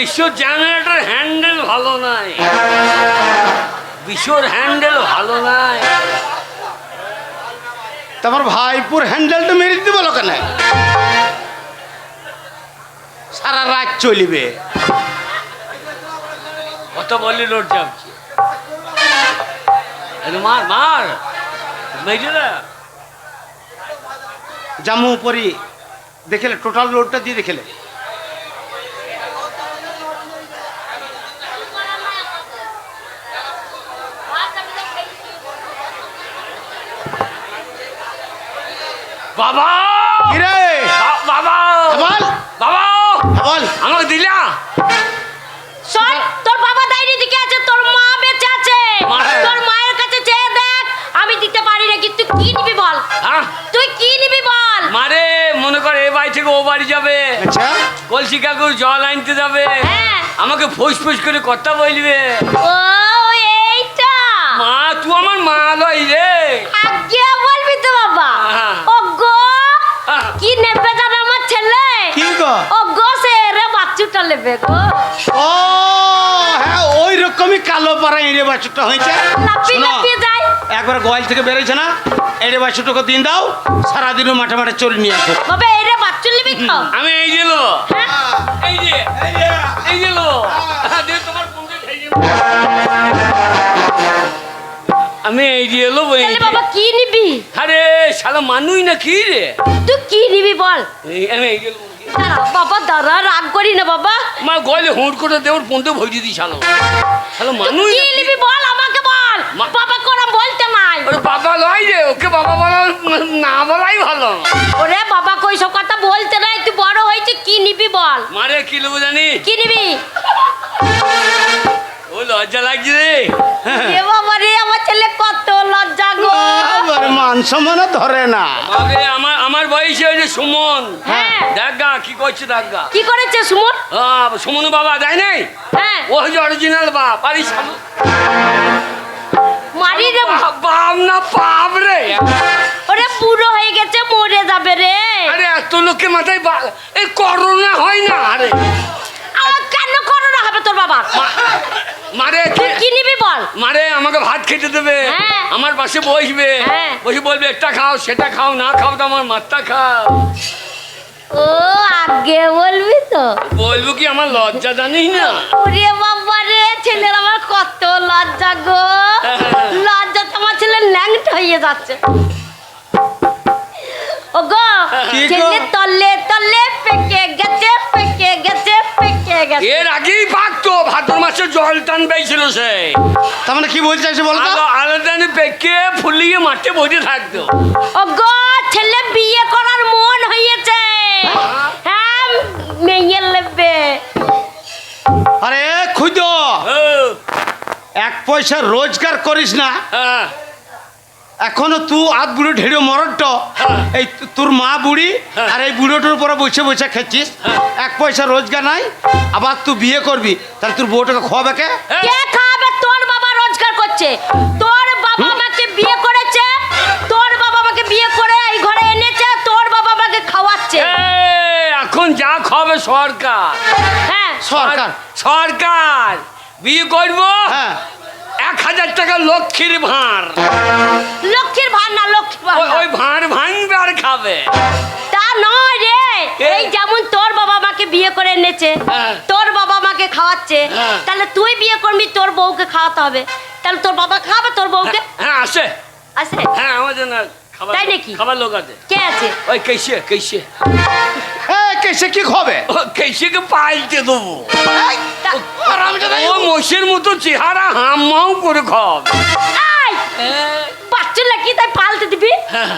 বিশ্ব generator handle ভালো নাই। বিশ্বর হ্যান্ডেল ভালো নাই। তোমার ভাইপুর হ্যান্ডেলটা মেরে দিতে বলো কেন? সারা রাত চলিবে। কত বললি লোড যাচ্ছে আরে মার মার। মেরে জামু পরি দেখলে টোটাল লোডটা দিয়ে দেখলে। বাবা! কিরে? বাবা! বল বাবা! বল আমাকে দিলা? শোন তোর বাবা ডাইরি দিকে আছে তোর মা বেঁচে আছে। মা- তোর মায়ের কাছে চেয়ে দেখ আমি দিতে পারি না কিন্তু কি নিবি বল? হ্যাঁ? তুই কি নিবি বল? মারে মনে করে এ বাড়ি থেকে ও বাড়ি যাবে। আচ্ছা। কলসি কাকুর জল আনতে যাবে। হ্যাঁ। আমাকে ফুস ফুস করে কথা বলবে। ও এইটা। মা তুই আমার মা লই রে আগে বলবি তো বাবা হ্যাঁ। ওগো হ্যাঁ। কি নেবে জানো আমার ছেলে কি গো ওগো সে রে বাচ্চুটা নেবে গো। ও হ্যাঁ ওই রকমই কালো পাড়া এড়ে বাছুরটা হয়েছে। একবার গোয়াল থেকে বেরোচ্ছে না? এড়ে বাছুরটাকে দিন দাও সারাদিনও মাঠে মাঠে চড়ে নিয়ে আসো। বাবা এই রে বাচ্চু নিবি তো। আমি এই দিল হ্যাঁ? এই যে এই দিল দে তোমার পুঁজি আমি এই দিয়ে এলো বাবা কি নিবি? আরে শালা মানুই না কি রে? তুই কি নিবি বল। আমি এই বাবা দাঁড়া রাগ করি না বাবা। মা গলে হুঁট করে দেওয়ার পন্থে ভরিয়ে দিই শালা। শালা মানুই কি না বল আমাকে বল। বাবা কোরা বলতে নাই। ওরে বাবা লয় রে ওকে বাবা বলা না বলাই ভালো। ওরে বাবা কই সব কথা বলতে নাই তুই বড় হয়েছে কি নিবি বল? মারে কি লোক জানি? কি নিবি? ও লজ্জা লাগছে রে। এ বাবা ছেলে কত লজ্জা গো। আবার মান সম্মান ধরে না। আগে আমার আমার বয়সে ওই যে সুমন। হ্যাঁ। দেখ গা কি করছে দেখ গা কি করেছে সুমন? আহ, সুমন বাবা দেয় নাই? হ্যাঁ। ও হচ্ছে অরিজিনাল বাপ আরে মারি রে বাপ বাপ না পাপ রে। ওরে পুরো হয়ে গেছে মরে যাবে রে। আরে এত লোকে মাথায় বা- এই করোনা হয় না আরে। আর কেন করোনা হবে তোর বাবা? মারে তুই কি- নিবি বল? মারে আমাকে ভাত খেতে দেবে। হ্যাঁ। আমার পাশে বসবে। হ্যাঁ। বসে বলবে এটা খাও সেটা খাও না খাও তো আমার মাথা খাও ও আগে বলবি তো। বলব কি আমার লজ্জা জানিস না? ওরে বাবা রে ছেলের আমার কত লজ্জা গো। লজ্জা তো আমার ছেলে ল্যাংট হয়ে যাচ্ছে। ও গো? ছেলে তলে তলে পেকে গেছে পেকে গেছে। এর আগেই পাকতো ভাদ্র মাসে জল টান পেয়েছিল সে। তার মানে কি বলতে চাইছে বলো তো? আলাদা পেকে ফুলিয়ে মাঠে বসে থাকতো। ও গো ছেলে বিয়ে করার মন হয়েছে। হ্যাঁ? মেয়ে নেবে আরে খুদ। ও, এক পয়সা রোজগার করিস না। হ্যাঁ, এখনও তু আধ বুড়ো ঢেড়ে মরট হ্যাঁ। এই তোর মা বুড়ি হ্যাঁ। আর এই বুড়োটার উপরে বসে বসে খেছিস হ্যাঁ। এক পয়সা রোজগার নাই আবার তুই বিয়ে করবি। তাহলে তোর বউটাকে খাওয়াবে কে। কে খাবে তোর বাবা রোজগার করছে। তোর বাবা আমাকে বিয়ে করেছে। তোর বাবা আমাকে বিয়ে করে এই ঘরে এনেছে। তোর বাবা আমাকে খাওয়াচ্ছে। এখন যা খাবে সরকার। হ্যাঁ। সরকার। সরকার। বিয়ে করব? হ্যাঁ। এক হাজার টাকা লক্ষ্মীর ভাঁড়। লক্ষ্মীর ভার না লক্ষ্মীর ভার ওই- ভাঁড় ভাঙবে আর খাবে। তা নয় রে। এই যেমন তোর বাবা আমাকে বিয়ে করে এনেছে হ্যাঁ। তোর বাবা মাকে খাওয়াচ্ছে হ্যাঁ। তাহলে তুই বিয়ে করবি তোর বউকে খাওয়াতে হবে। তাহলে তোর বাবা খাবে তোর বউকে? হ্যাঁ আসে। আছে হ্যাঁ আমাদের না খাবার তাই নাকি? খাবার লোক আছে। কে আছে? ওই কেসে কেসে কেসে কি খাবে ও কেসেকে পাল্টে দেবো ও মোষের মতো চেহারা হাম করে খাব। এই, বাচ্চা নাকি তাই পাল্টে দিবি?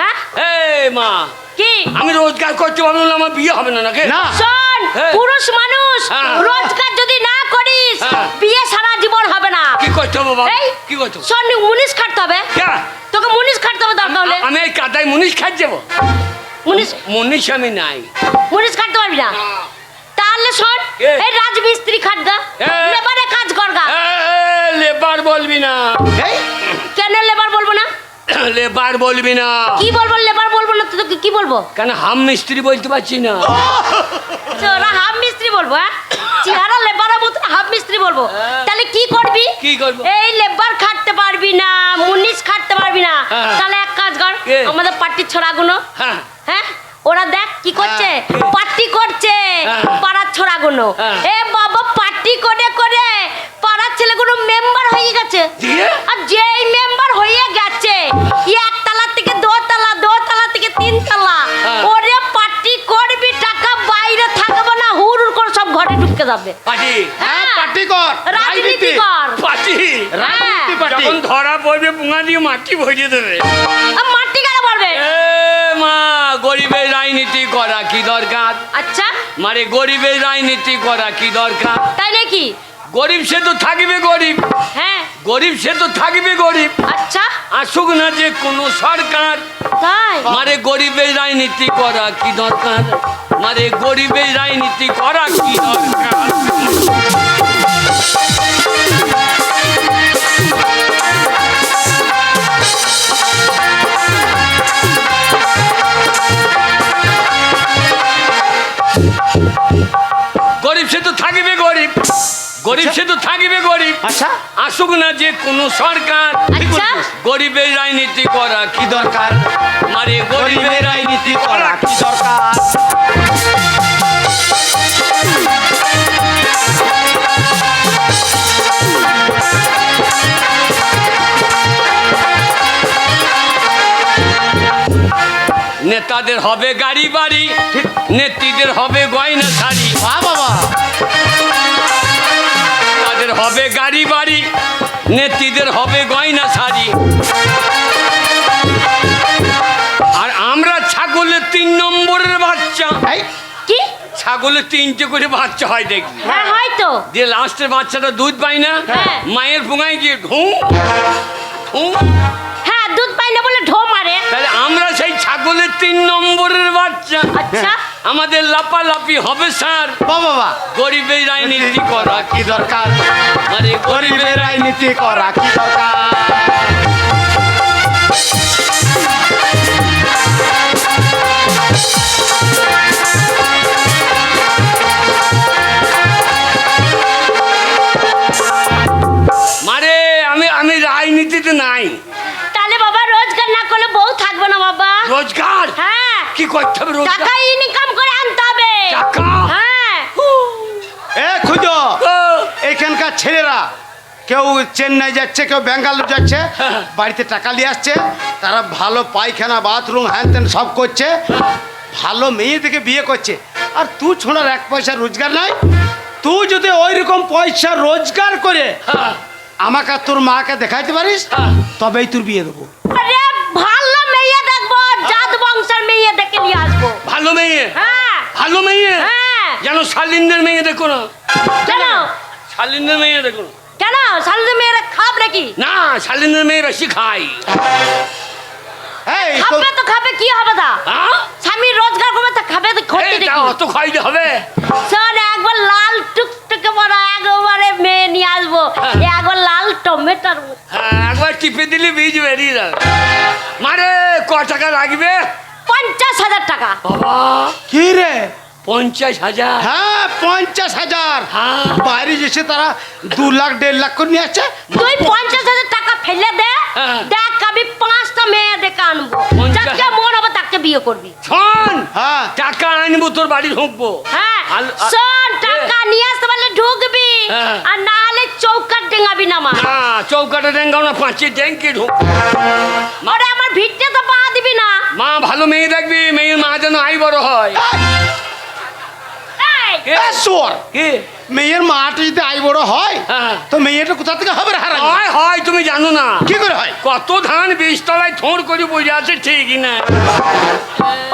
হ্যাঁ। এই মা কি? আমি রোজগার করতে পারব না আমার বিয়ে হবে না নাকি? না। শোন হ্যাঁ। পুরুষ মানুষ হ্যাঁ। রোজগার যদি না করিস হ্যাঁ। বিয়ে সারা জীবন হবে না। কি করতে হবে বাবা? কি করতে হবে? শোন মুনিশ খাটতে হবে। কে? তোকে মুনিশ খাটতে হবে দরকার হলে আমি এই কাদায় মুনিশ খাই যাব। মুনিশ মুনিশ আমি নাই। মুনিশ খাটতে পারবি না? তাহলে শোন। এই রাজমিস্ত্রি খাটগা এ। লেবারে কাজ করগা লেবার বলবি না। কেন লেবার বলব না? লেবার বলবি না। কি বলব লেবার বলব না তো তোকে কি বলব? কেন হাম মিস্ত্রি বলতে পারছি না। ওরা হাফ মিস্ত্রি বলব হ্যাঁ? চেহারা লেবার খাব হ্যাঁ। তাহলে কি করবি? কি করব? এই লেবার খাটতে পারবি না মুনিশ খাটতে পারবি না। হ্যাঁ। তাহলে এক কাজ কর আমাদের পার্টির ছোড়াগুলো। হ্যাঁ। হ্যাঁ? ওরা দেখ কি করছে? হ্যাঁ। পার্টি করছে। হ্যাঁ। পাড়ার ছোড়াগুলো। হ্যাঁ। এ বাবা পার্টি করে করে পাড়ার ছেলেগুলো মেম্বার হয়ে গেছে। আর যেই মেম্বার হয়ে গেছে একতলা থেকে দোতলা দোতলা থেকে তিনতলা। ওরে পার্টি করবি টাকা বাইরে থাকবে না হুর হুর করে সব ঘরে ঢুকে যাবে। পাটি হ্যাঁ। পার্টি কর। রাজনীতি কর। পাটি রাজনীতি পার্টি। যখন ধরা পড়বে দিয়ে মাটি ভরিয়ে দেবে। মা গরিবের রাজনীতি করা কি দরকার? আচ্ছা। মানে গরিবের রাজনীতি করা কি দরকার? তাই নাকি? গরিব সে তো থাকবে গরিব। হ্যাঁ। গরিব সে তো থাকবে গরিব। আচ্ছা। আসুক না যে কোনো সরকার। তাই? মারে গরিবের রাজনীতি করা কি দরকার? মারে গরিবের রাজনীতি করা কি দরকার? গরিব সে তো থাকবে গরিব। আচ্ছা। আসুক না যে কোনো সরকার। আচ্ছা। গরিবের রাজনীতি করা কি দরকার? মারে গরিবের রাজনীতি করা কি দরকার? নেতাদের হবে গাড়ি বাড়ি। নেত্রীদের হবে গয়না শাড়ি গাড়ি বাড়ি নেত্রীদের হবে গয়না শাড়ি। আর আমরা ছাগলের তিন নম্বরের বাচ্চা। কি? ছাগলের তিনটে করে বাচ্চা হয় দেখবি। হ্যাঁ হয়তো দিয়ে লাস্টের বাচ্চাটা দুধ পাই না হ্যাঁ। মায়ের পুঙায় গিয়ে ঢুঁ ঢুঁ। হ্যাঁ দুধ পাই না বলে ঢো মারে। তাহলে আমরা সেই ছাগলের তিন নম্বরের বাচ্চা। আচ্ছা। আমাদের লাপালাপি হবে স্যার। বাবা গরিবের রাজনীতি করা কি দরকার? মানে গরিবের গরিবের রাজনীতি করা কি দরকার? করতে হবে টাকা ইনকাম করে আনতে হবে। টাকা? হ্যাঁ। এ খুঁজো। এখানকার ছেলেরা কেউ চেন্নাই যাচ্ছে কেউ ব্যাঙ্গালোর যাচ্ছে। বাড়িতে টাকা নিয়ে আসছে তারা ভালো পায়খানা বাথরুম হ্যান ত্যান সব করছে ভালো মেয়ে থেকে বিয়ে করছে। আর তুই ছোড়ার এক পয়সা রোজগার নাই তুই যদি ওই রকম পয়সা রোজগার করে হ্যাঁ, আমাকে তোর মাকে দেখাইতে পারিস হ্যাঁ। তবেই তোর বিয়ে দেবো। আরে ভালো মেয়ে দেখব জাত বংশের মেয়ে দেখে নিয়ে আসব। ভালো মেয়ে? হ্যাঁ। ভালো মেয়ে? হ্যাঁ। যেন শালিনদের মেয়ে দেখো না। কেন? শালিনদের মেয়ে দেখো না। কেন? সালুদের মেয়েরা খাব নাকি? না শালিনদের মেয়ে বেশি খাই এই তো খাবে তো খাবে কি হবে তা? হ্যাঁ? স্বামী রোজগার করবে তা খাবে তো ক্ষতি দেখি। অত খাইতে হবে? শোন একবার লাল টুকটুকে বড় একবারে মেয়ে নিয়ে আসব। হ্যাঁ। একবার লাল টমেটোর হ্যাঁ একবার টিপে দিলে বীজ বেরিয়ে যাবে। মারে ক টাকা লাগবে? পঞ্চাশ হাজার টাকা। বাবা। কি রে? পঞ্চাশ হাজার? হ্যাঁ পঞ্চাশ হাজার। হ্যাঁ। বাইরে যেছে তারা দু লাখ দেড় লাখ করে নিয়ে আসছে। তুই পঞ্চাশ হাজার টাকা ফেলে দে। হ্যাঁ। দেখ আমি পাঁচটা মেয়ে ডেকে আনব। যাকে মন হবে তাকে বিয়ে করবি। শোন হ্যাঁ। টাকা আনব তোর বাড়ি ঢুকবো। হ্যাঁ শোন টাকা নিয়ে আসতে পারলে ঢুকবি। আর না হলে চৌকাট ডেঙ্গাবি না মা। চৌকাটা ডেঙ্গাও না পাঁচে ডেঙ্কে ঢুক। আমার ভিড়তে তো মা ভালো মেয়ে দেখবি মেয়ের মা যেন আই বড় হয়। মেয়ের মাটা যদি আই বড় হয় হ্যাঁ। তো মেয়েটা কোথা থেকে হবে হয় হয় তুমি জানো না। কি করে হয়? কত ধান বীজতলায় থোড় করে বসে আছে ঠিকই না।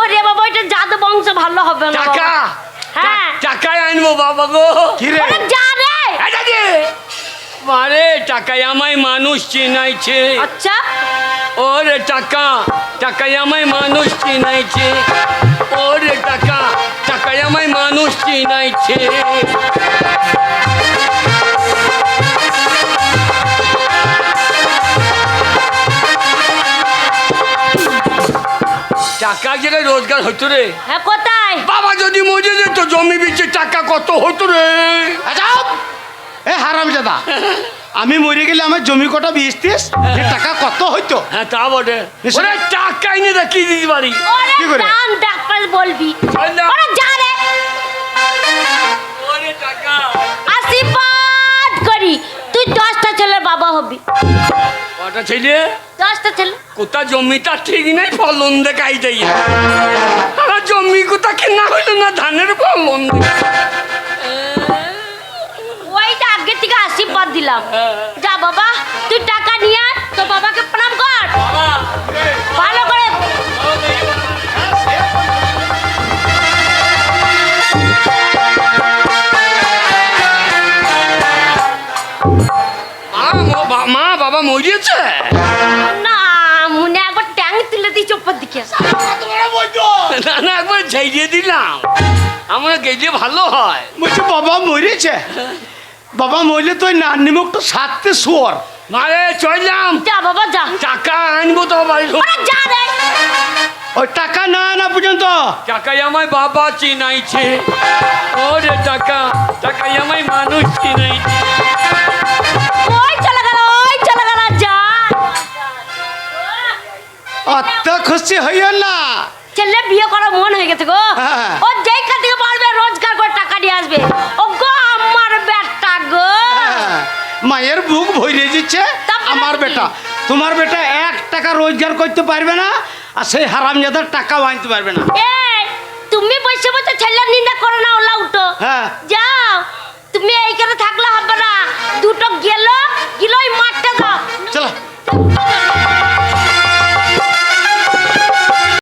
ওরে বাবা ওইটা জাদু বংশ ভালো হবে না টাকা। হ্যাঁ। টাকায় আনব বাবা গো। কি রে? যা রে! এই দাদি! মারে টাকায় আমায় মানুষ চিনাইছে। আচ্ছা। ওরে টাকা টাকায় আমায় মানুষ চিনাইছে। ওরে টাকা টাকায় আমায় মানুষ চিনাইছে। টাকা জায়গায় রোজগার হতো রে। হ্যাঁ কোথায়? বাবা যদি মরে যেত জমি বিচে টাকা কত হতো রে? আচ্ছা এ হারামজাদা আমি মরে গেলে আমার জমি কটা বিস্তিস টাকা কত হইতো? হ্যাঁ তা বটে। এসে- ওরে টাকা এনে দেখি দিতে পারি? কি করে? ডাক্তার বলবি। ওই ওরে যা রে। ওরে টাকা। আশীর্বাদ করি। তুই দশটা ছেলের বাবা হবি। কটা ছেলে? দশটা ছেলে। কোথা জমিটা ঠিক নাই ফলন দেখাই আর জমি কোথা কেনা হইল না ধানের ফলন ওইটা থেকে দিলাম। যা বাবা তুই টাকা নিয়ে আয়, তোর বাবাকে প্রণাম কর। ভালো করে মা বাবা মরিয়েছে না মনে একবার ট্যাং তুলে দিই চোপর দিকে। না না একবার ঝেড়িয়ে দিলাম। আমরা গেলে ভালো হয়। বলছি বাবা মরেছে বাবা মরলে তুই নান্নি মুখটা সারতে শুয়ার। মারে চললাম। যা বাবা যা। টাকা আনব তো বাড়ি যা রে। ওই টাকা না না পর্যন্ত। টাকাই আমায় বাবা চিনাইছে। ওরে টাকা টাকাই আমায় মানুষ চিনাইছে। ওই চলে গেল ওই চলে গেল যা। অত খুশি হইও না। ছেলে বিয়ে করার মন হয়ে গেছে গো। হ্যাঁ। ও যেইখান থেকে পারবে রোজগার করে টাকা নিয়ে আসবে। ও মায়ের বুক ভরে দিচ্ছে। আমার? বেটা তোমার বেটা এক টাকা রোজগার করতে পারবে না আর সেই হারামজাদার টাকা আনতে পারবে না। তুমি বসে বসে ছেলের নিন্দা করো না ওলা উঠো। হ্যাঁ। যাও তুমি এইখানে থাকলে হবে না। দুটো গেল গেল মারতে দাও চলো।